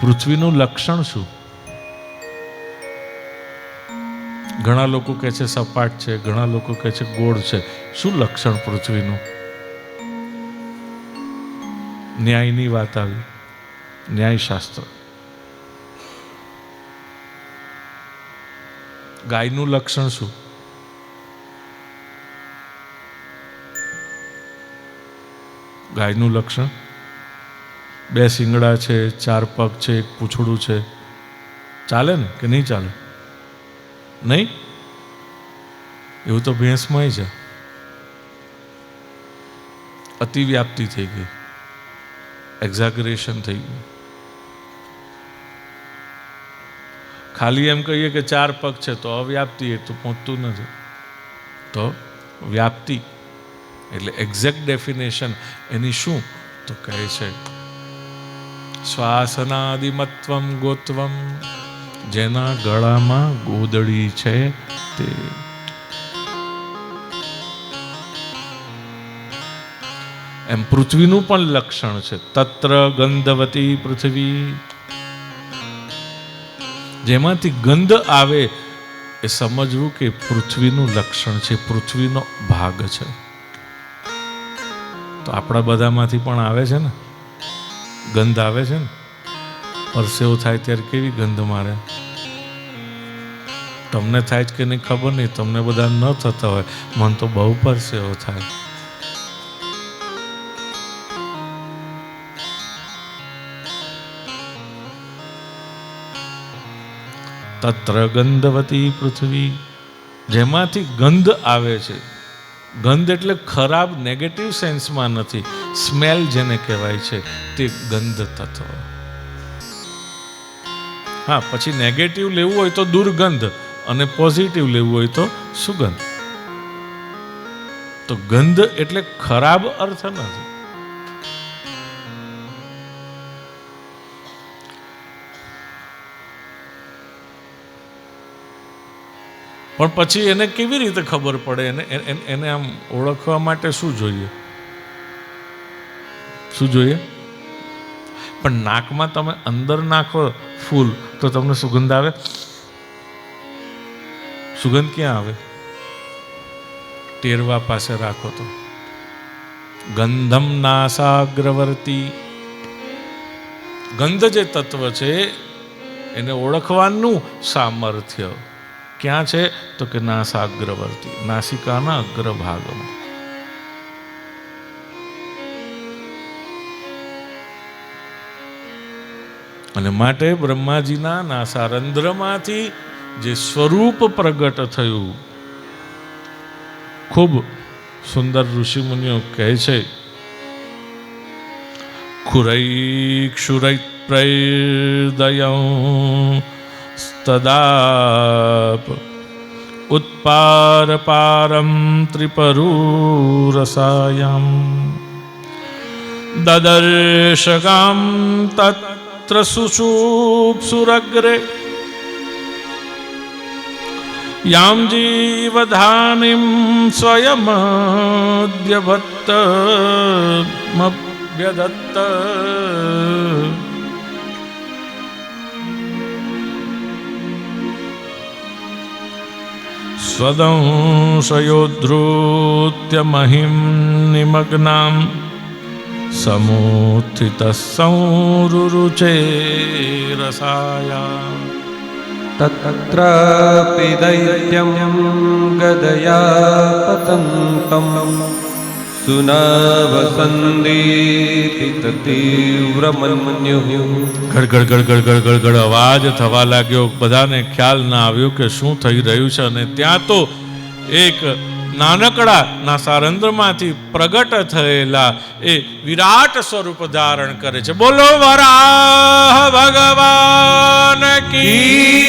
પૃથ્વીનું લક્ષણ શું? ઘણા લોકો કહે છે સપાટ છે, ઘણા લોકો કહે છે ગોળ છે. શું લક્ષણ પૃથ્વીનું? ન્યાયની વાત આવી. ન્યાયશાસ્ત્ર. ગાયનું લક્ષણ શું? ગાયનું લક્ષણ? બે શિંગડા છે, ચાર પગ છે, એક પૂંછડું છે. ચાલે ને કે નહીં ચાલે? નહીં? એવું તો ભેંસમાંય છે. અતિવ્યાપ્તિ થઈ ગઈ. એક્ઝાગરેશન થઈ ગયું. ખાલી એમ કહીએ કે ચાર પગ છે તો અવ્યાપ્તિ એ તો પહોંચતું નથી. તો વ્યાપ્તિ એટલે એક્ઝેક્ટ ડેફિનેશન એની શું? તો કહે છે શ્વાસનાદિમત્વમ ગોત્વમ. જેના ગળામાં ગોદડી છે તે. એમ પૃથ્વીનું પણ લક્ષણ છે. તત્ર ગંધવતી પૃથ્વી. જેમાંથી ગંધ આવે એ સમજવું કે પૃથ્વીનું લક્ષણ છે. પૃથ્વીનો ભાગ છે. તો આપણા બધામાંથી પણ આવે છે ને? ગંધ આવે છે ને? પરસેવો થાય ત્યારે કેવી ગંધ મારે? તમને થાય જ કે નહીં ખબર નહીં, તમને બધા ન થતા હોય. મન તો બહુ પરસેવો થાય. તત્ર ગંધવતી પૃથ્વી, જેમાંથી ગંધ આવે છે. ગંધ એટલે ખરાબ નેગેટિવ સેન્સમાં નથી. સ્મેલ જેને કહેવાય છે તે ગંધ તત્વ હા, પછી નેગેટિવ લેવું હોય તો દુર્ગંધ અને પોઝિટિવ લેવું હોય તો સુગંધ. તો ગંધ એટલે ખરાબ અર્થ નથી. પણ પછી એને કેવી રીતે ખબર પડે? એને એને- આમ ઓળખવા માટે શું જોઈએ? શું જોઈએ? પણ નાકમાં તમે અંદર નાખો ફૂલ, તો તમને સુગંધ આવે? સુગંધ ક્યાં આવે? ટેરવા પાસે રાખો તો. ગંધમ નાસાગ્રવર્તી. ગંધ જે તત્વ છે, એને ઓળખવાનું સામર્થ્ય. ક્યાં છે? તો કે નાસાગ્રવર્તી, નાસિકાના અગ્રભાગમાં. અને માટે બ્રહ્માજીના નાસારંધ્રમાંથી જે સ્વરૂપ પ્રગટ થયું, ખૂબ સુંદર ઋષિમુનિઓ કહે છે ખુરૈ ક્ષુરૈ તદાપ ઉત્પાર પારમ ત્રિપરૂરસાયમ દદર્શગામ તત્ર સુષુપ્સુરગ્રે યામ જીવધાનીમ સ્વયમદ્યભત્તમભ્યદત્ત સ્વદંશયોદ્ધૃત્ય મહિમ નિમગ્નામ समुत्थितः संरुरुचे रसाया तत्रापि दैत्यं गदया पतन्तं सुनावसन्दीपिततीव्रमन्युः ગડગડ ગડગડ ગડગડ ગડ અવાજ થવા લાગ્યો બધાને ખ્યાલ ના આવ્યો કે શું થઈ રહ્યું છે અને ત્યાં તો એક નાનકડા ના સારંદ્રમાંથી પ્રગટ થયેલા એ વિરાટ સ્વરૂપ ધારણ કરે છે. બોલો વરા ભગવાન કી